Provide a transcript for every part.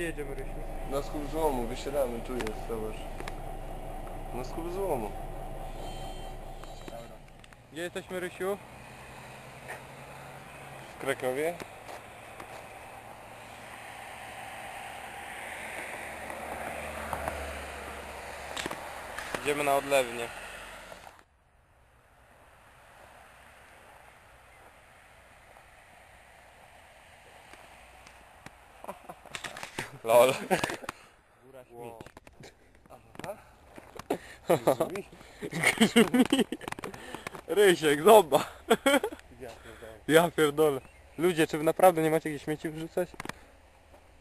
Gdzie jedziemy, Rysiu? Na skup złomu, wysiadamy, tu jest, zobacz. Na skup złomu. Gdzie jesteśmy, Rysiu? W Krakowie? Idziemy na odlewnię. Lol. Góra śmieci. Aha. Rysiek, zobacz. Ja pierdolę. Ludzie, czy wy naprawdę nie macie gdzie śmieci wrzucać?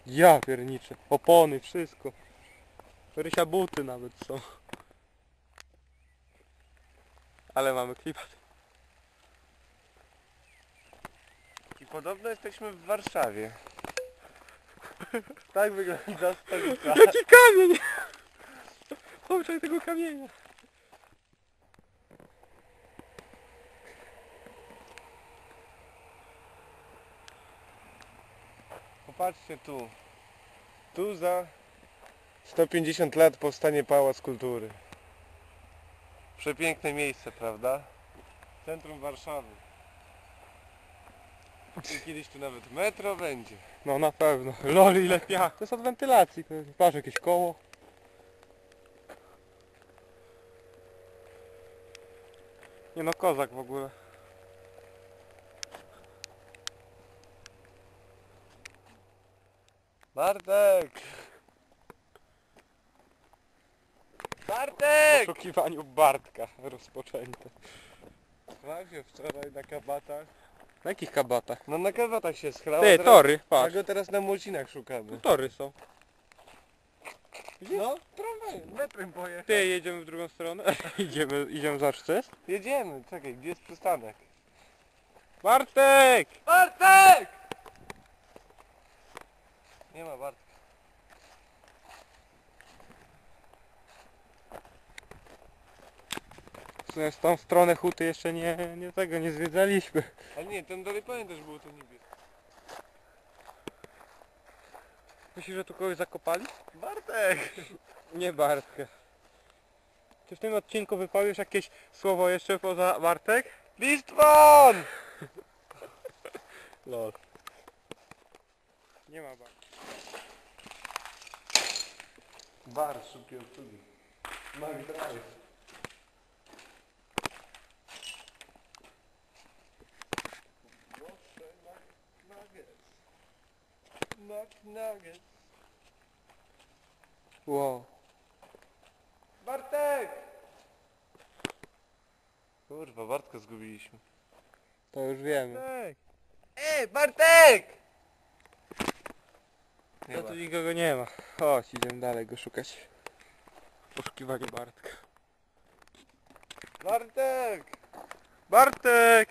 Ja pierniczę. Opony, wszystko. Rysia buty nawet są. Ale mamy klipa. I podobno jesteśmy w Warszawie. Tak wygląda stolica. Jaki kamień! Obczaj tego kamienia. Popatrzcie tu. Tu za 150 lat powstanie Pałac Kultury. Przepiękne miejsce, prawda? Centrum Warszawy. Kiedyś tu nawet metro będzie. No na pewno. Lol ile piach. To jest od wentylacji. pewnie. Patrz jakieś koło. Nie no kozak w ogóle. Bartek! W Bartek! poszukiwaniu Bartka rozpoczęte. Sprawdził wczoraj na kabatach. Na jakich kabatach? No na kabatach się schrał. Ty, tory, patrz. go teraz na młocinach Tu szukamy. tory są. No, tramwaj, metrem pojechał. Ty, jedziemy w drugą stronę. idziemy, idziemy za jest? Jedziemy, czekaj, gdzie jest przystanek? Bartek! Bartek! Nie ma Bartka. W sumie w tą stronę huty jeszcze nie, nie tego nie zwiedzaliśmy. Ale nie, ten dalej pamiętasz, było to niebieskie. Myślisz, że tu kogoś zakopali? Bartek! Nie Bartka. Czy w tym odcinku wypowiesz jakieś słowo jeszcze poza Bartek? Listwan! Lol. Nie ma Bartka. Bar, szybki obsługi. McDrive. McNuggets. Wow. Bartek! Kurwa, Bartka zgubiliśmy. To już wiemy. Bartek! Ej, Bartek! Nie No ma. tu nikogo nie ma. Chodź, idziemy dalej go szukać. Poszukiwanie Bartka. Bartek! Bartek!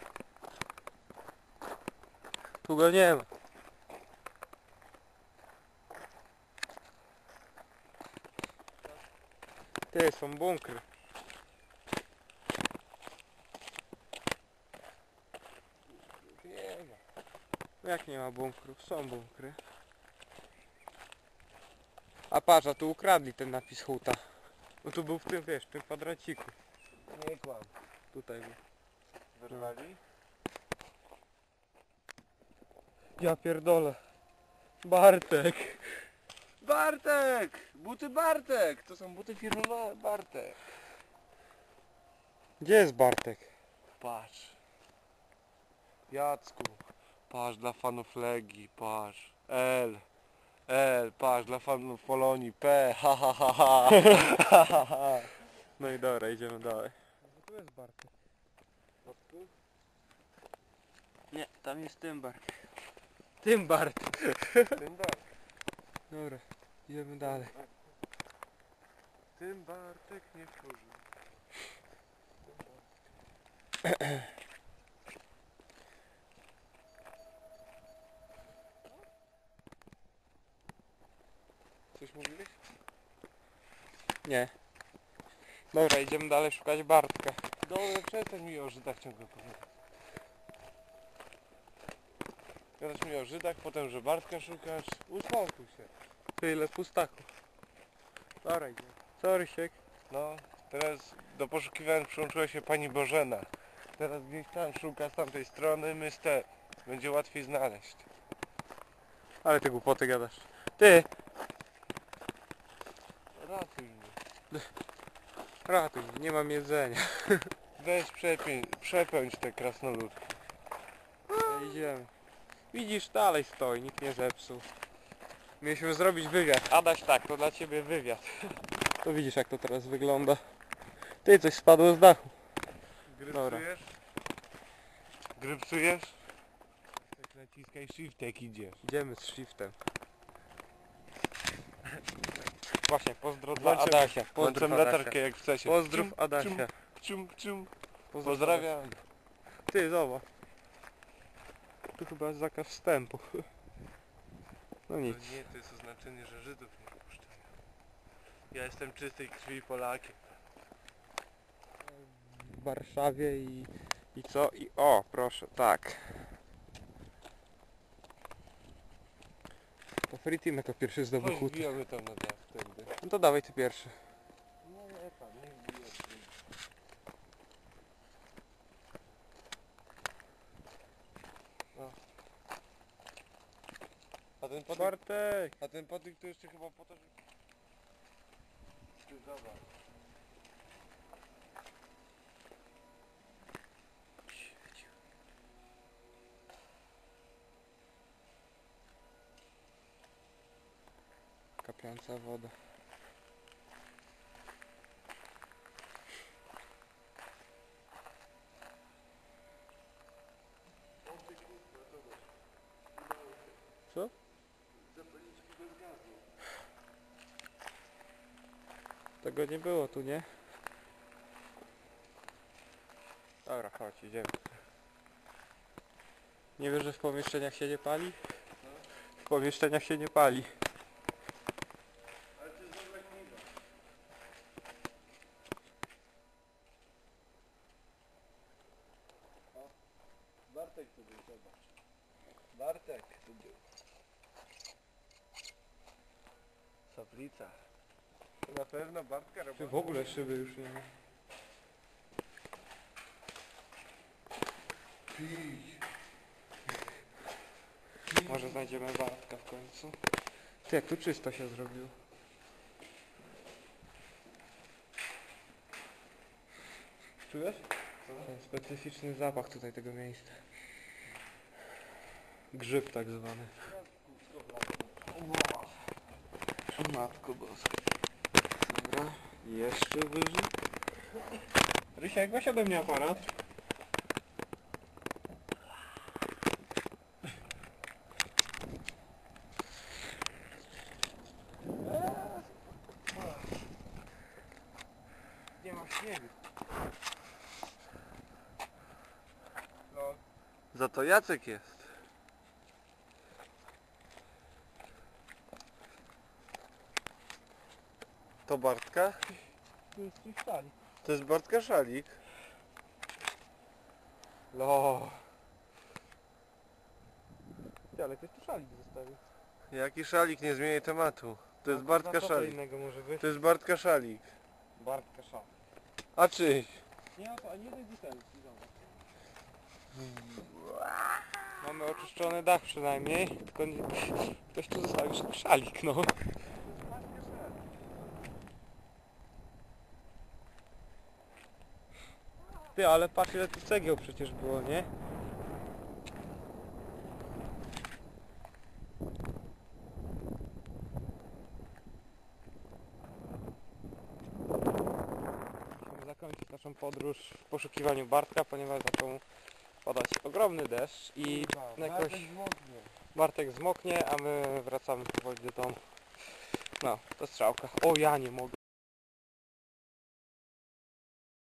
Tu go nie ma. Ty, są bunkry. Ma. Jak nie ma bunkrów? Są bunkry. A patrz, a tu ukradli ten napis huta. No tu był w tym, wiesz, w tym kwadraciku. Nie kłam. Tutaj był. Wyrwali? Ja pierdolę. Bartek! Bartek! Buty Bartek! To są buty firmy Ba- Bartek. Gdzie jest Bartek? Patrz. Jacku. Patrz dla fanów Legii, patrz. L. L, patrz dla fanów Polonii. P. Ha ha ha ha. No i dobra, idziemy dalej. Tu jest Bartek. Nie, tam jest tym Bartek. Tym Bartek. Tym Bartek. Dobra, idziemy dalej. Tym Bartek nie wkurzył. Coś mówiłeś? Nie. Dobra, idziemy dalej szukać Bartka. Dobra, przestań mi o Żydach ciągle powiedzieć. Gadasz mi o Żydach, potem, że Bartka szukasz. Uspokój się. Tyle pustaków. Idziemy. Co Rysiek? No, teraz do poszukiwań przyłączyła się pani Bożena. Teraz gdzieś tam szuka z tamtej strony, my z te. Będzie łatwiej znaleźć. Ale ty głupoty gadasz. Ty! Ratuj mnie. Ratuj, nie mam jedzenia. Weź przepię, przepełć te krasnoludki. No, idziemy. Widzisz, dalej stoi, nikt nie zepsuł. Mieliśmy zrobić wywiad. Adaś tak, to dla ciebie wywiad. To widzisz jak to teraz wygląda. Ty, coś spadło z dachu. Grypsujesz? Grypsujesz? Tak naciskaj shift jak idziesz. Idziemy z shiftem. Właśnie, pozdro dla Włączam- Adasia. Pozdrów Włączam Adasia. latarkę jak chcecie. Pozdrów Cium, Adasia. Cium, cium, cium. Pozdrów Pozdrawiam. Adasia. Ty, zobacz. Tu chyba jest zakaz wstępu. No nic. To nie, to jest oznaczenie, że Żydów nie puszczają. Ja jestem czystej krwi Polakiem. w Warszawie i, i co? I o, proszę, tak. To Free Team jako pierwszy zdobył Chodź, hut. wbijamy tam na dach wtedy. No to dawaj ty pierwszy. No nie pan, nie wbijamy. A ten patyk, Bartek! a ten patyk to jeszcze chyba po to, że... Ty. Kapiąca woda. Tego nie było tu, nie? Dobra, chodź, idziemy. Nie wiesz, że w pomieszczeniach się nie pali? W pomieszczeniach się nie pali. Bartek tu był, zobacz. Bartek tu był. Soplica. Na pewno Bartka Czy robota. w ogóle szyby już nie ma? Może znajdziemy Bartka w końcu. Ty, jak tu czysto się zrobiło. Czujesz? Ten specyficzny zapach tutaj tego miejsca. Grzyb tak zwany. O matko boska. Jeszcze wyżej. Rysiek, weź ode mnie aparat. Nie ma śniegu. No, Za to Jacek jest. To Bartka? tu jest stali. To jest Bartka szalik. No. Ty, ale ktoś tu szalik zostawił. Jaki szalik, nie zmieniaj tematu. To jest No, Bartka to szalik. innego może być? To jest Bartka szalik. Bartka szalik. A czyś? Nie ma to ani licencji, zobacz. Mamy oczyszczony dach przynajmniej, tylko nie, ktoś tu zostawił szalik, no. Ty, ale patrz ile tu cegieł przecież było, nie? Musimy zakończyć naszą podróż w poszukiwaniu Bartka, ponieważ zaczął padać ogromny deszcz i jakoś Bartek zmoknie, a my wracamy powoli do domu. No, to strzałka. O, ja nie mogę.